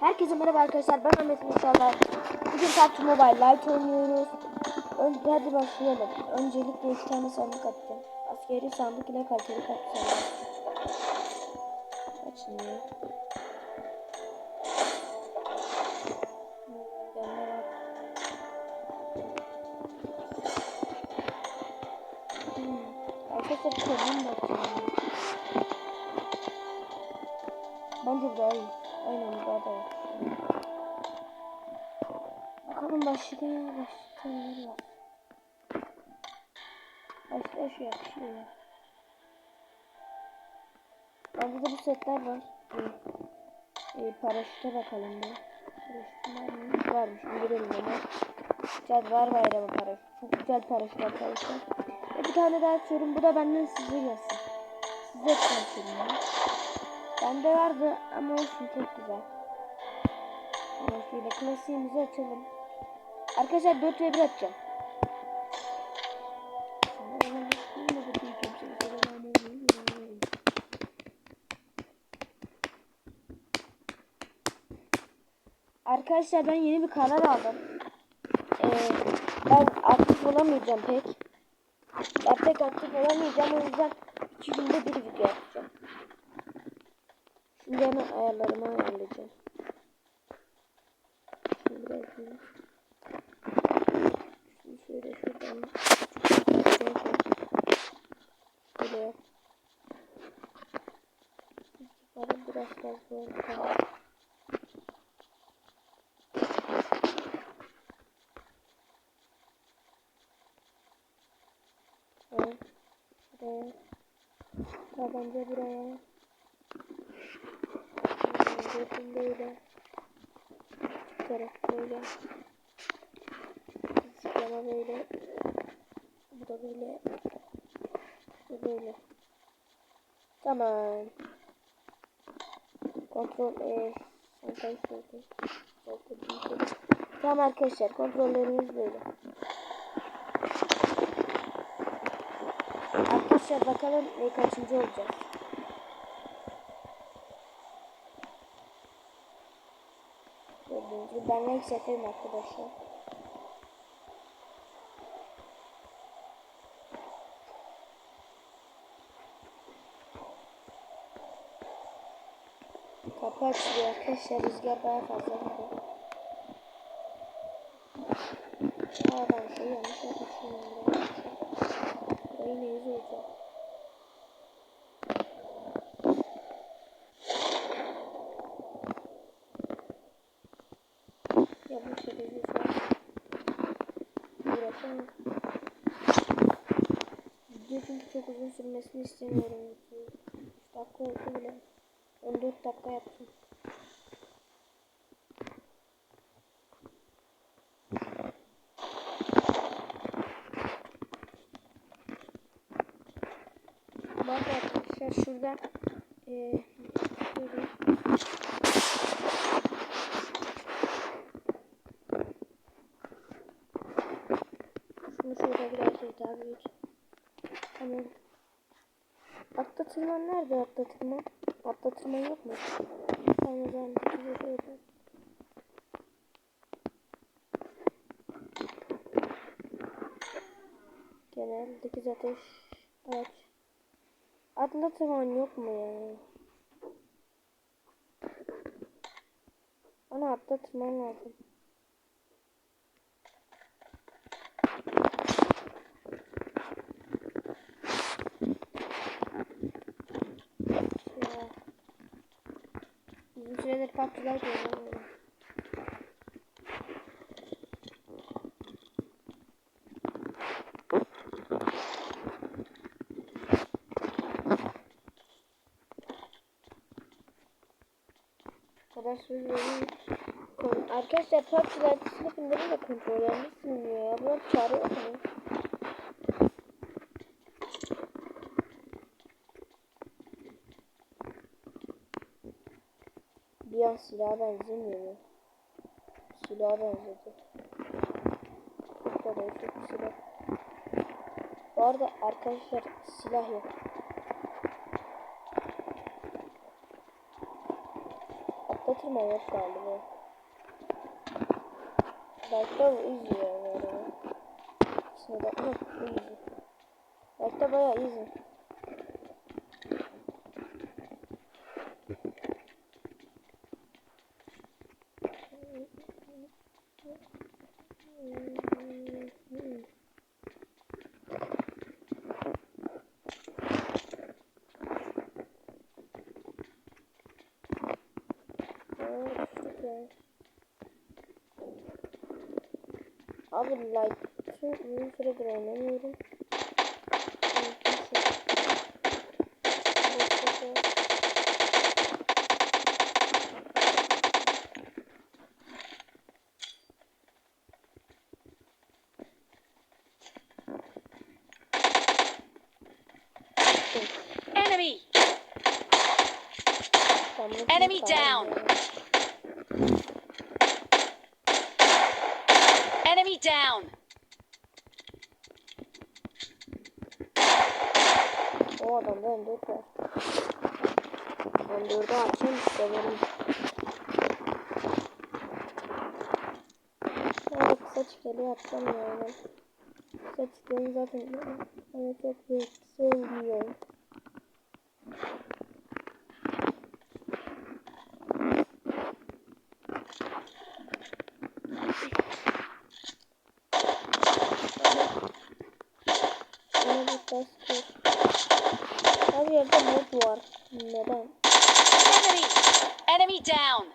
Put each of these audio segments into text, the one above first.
Herkese merhaba arkadaşlar. Ben Ahmet Mustafa. Bugün PUBG Mobile Lite oynuyoruz. Önce hadi başlayalım. Öncelikle iki tane sandık atacağım. Askeri sandık ile kaliteli kapı sandık. Açılıyor. Arkadaşlar kodum bakıyorum. Bence daha iyi. Da iyi. Bakalım başka başka neler var. Başka şu yakışıyor ya. Bende de bu setler var. Ee, e, paraşüte bakalım bir. Paraşütüm var mı? Varmış. İndirelim onu. Güzel var bayramı paraşüt. Çok güzel paraşüt arkadaşlar. Ve bir tane daha açıyorum. Bu da benden size gelsin. Size açıyorum. Bende vardı ama olsun çok güzel. Şöyle klasiğimizi açalım. Arkadaşlar 4 ve 1 açacağım. Arkadaşlar ben yeni bir karar aldım. Ee, ben aktif olamayacağım pek. Ben pek aktif olamayacağım o yüzden 2 günde bir video yapacağım. Şimdi hemen ayarlarımı ayarlayacağım. Bırakayım. Şimdi şöyle şuradan Böyle. Çıkarım biraz fazla oldu. Evet. Buraya. Tabanca buraya. Gördüm böyle. Taraf böyle. Zıplama böyle. Bu da böyle. Bu böyle. Tamam. Kontrol e Şantayı sordu. Tamam arkadaşlar kontrollerimiz böyle. Arkadaşlar bakalım ne kaçıncı olacak. Gördüğünüz gibi ben ilk seferim arkadaşlar. Kapı açılıyor arkadaşlar. Rüzgar daha fazla var. Aa ben şey yanlış yapmışım. Ne yüz olacak? Yanlış yapıyorsam. Uğraşamam. Video çünkü çok uzun sürmesini istemiyorum. 3 dakika oldu bile. 14 dakika yaptım. Bu arada arkadaşlar şurada eee şöyle şunu şöyle biraz daha büyük. Tamam. Atlatırma nerede atlatırma? Atlatırma yok mu? Tamam o zaman bize şöyle. Genel dikiz ateş aç. Atlatırman yok mu ya? Bana atlatırman lazım. Ya. Görüyorum. kadar sürüyorum. Arkadaşlar PUBG'ler sınıfınları da kontrollerini silmiyor ya. Bunlar çare yok mu? Bir an silaha benzemiyor mu? Silaha benzedi. Çok da değişik bir silah. Bu arada arkadaşlar silah yok. Atlatır araştırma yok galiba. Belki bu easy ya böyle. Şimdi bak yok bu easy. Belki bayağı easy. Aa, düştük ya. Abi like şu uzun süredir oynamıyorum. Enemy! Tamam, Enemy tamam down. ya. Enemy down! O adamda M4 var. M4'ü açayım severim. Ben de kısa çıkalı yapacağım ya. Ben kısa çıkalı zaten bana çok zevksiz olmuyor. Yine bir var. Neden? Enemy! Enemy down!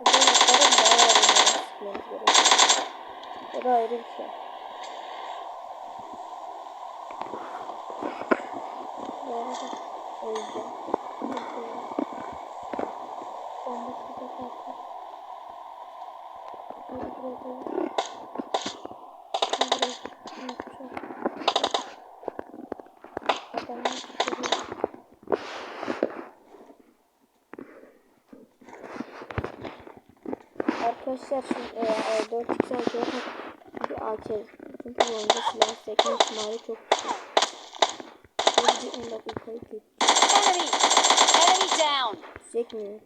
Bu modların bayağı bir sıkmamız gerekiyor. O da ayrı bir şey. Bu arada öleceğim. Bomba sıcak attı. Hadi buraya koyalım. Hadi buraya koyalım. Adamlar çıkıyor. Arkadaşlar şimdi e, e, 4 x AK bir AK çünkü bu oyunda silah sekme ihtimali çok düşük. Böyle bir 10 dakikayı geçecek Enemy! Enemy down! mi?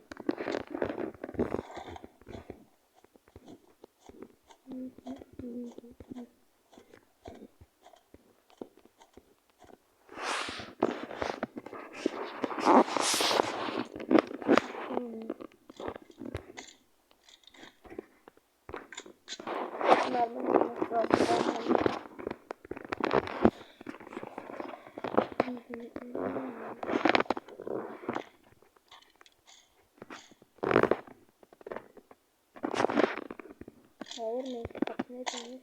Hayır mı? Kapı ne demiş?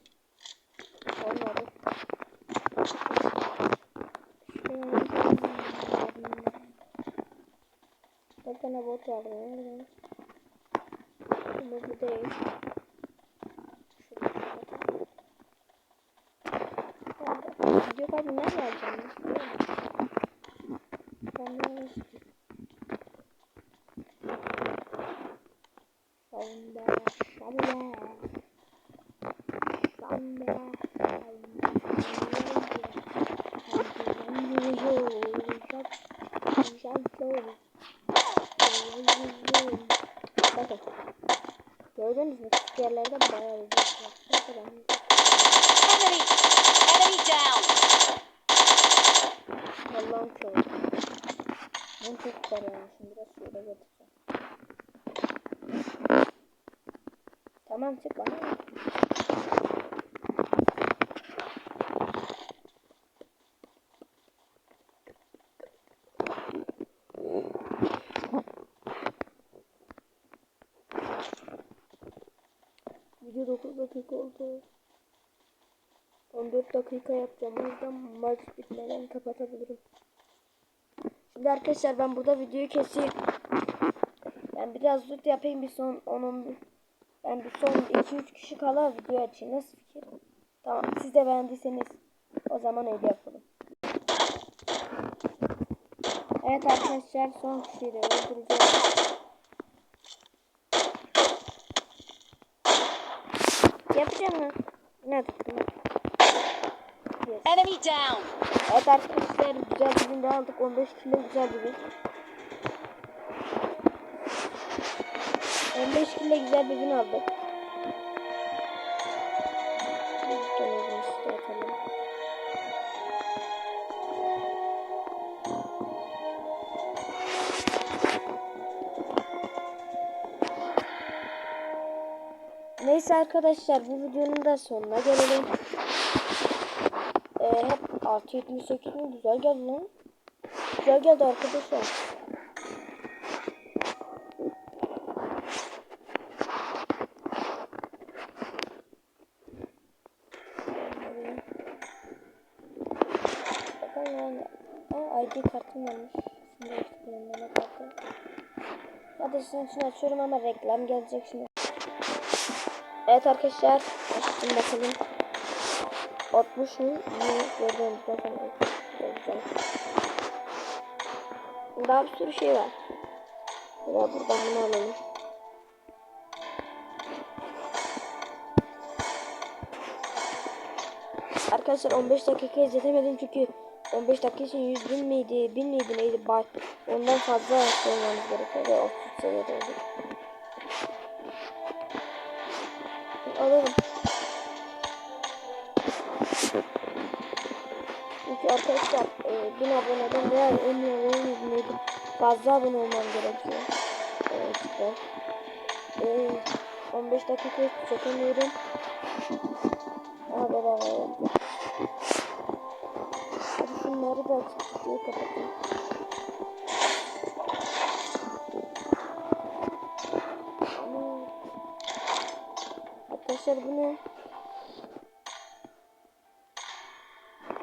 Olmadı. Bir tane bot var. Bu bu değil. Video kaydı nerede alacağım? Ben de Samba, samba, Bakın. Gördünüz mü? Küçük yerlerde bayağı bir Enemy! Enemy down! Allah'ım çoğu. Bunu çok güzel yani. Şimdi biraz şöyle getireceğim. Tamam çık bana. 9 dakika oldu. 14 dakika yapacağım. O yüzden maç bitmeden kapatabilirim. Şimdi arkadaşlar ben burada videoyu keseyim. Ben biraz loot yapayım bir son onun ben bir son 2-3 kişi kala video açayım. Nasıl fikir? Tamam siz de beğendiyseniz o zaman öyle yapalım. Evet arkadaşlar son kişiyi de öldüreceğiz. Yapacağım mı? Nerede? Yes. Enemy down. Evet arkadaşlar güzel bir gün aldık. 15 kilo güzel bir gün. 15 kilo güzel bir gün aldık. Neyse arkadaşlar bu videonun da sonuna gelelim. Ee, hep 678 mi güzel geldi lan. Güzel geldi arkadaşlar. Aa ID kartım varmış. Şimdi. Hadi sizin için açıyorum ama reklam gelecek şimdi. Evet arkadaşlar. Açtım bakalım. 60 mı? İyi. Gördüğünüz. Güzel. Daha bir sürü şey var. Ya buradan bunu alalım. Arkadaşlar 15 dakika izletemedim çünkü 15 dakika için 100 bin miydi, 1000 miydi neydi? Ondan fazla sormamız gerekiyor ve 30 seviyede olduk. Alalım. Çünkü arkadaşlar e, 1000 aboneden veya 10 abone neydi? Fazla abone olmam gerekiyor. Evet işte. E, 15 dakika çekemiyorum. Aha bedava oldu. Hadi şunları da diye kapatayım. Arkadaşlar bu ne?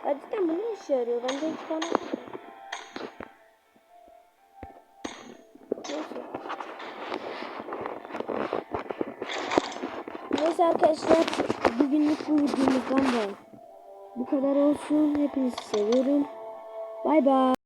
Cidden bu ne işe yarıyor? Bende iki tane. Neyse. Neyse arkadaşlar bugünlük bu videomuzdan da bu kadar olsun. Hepinizi seviyorum. Bay bay.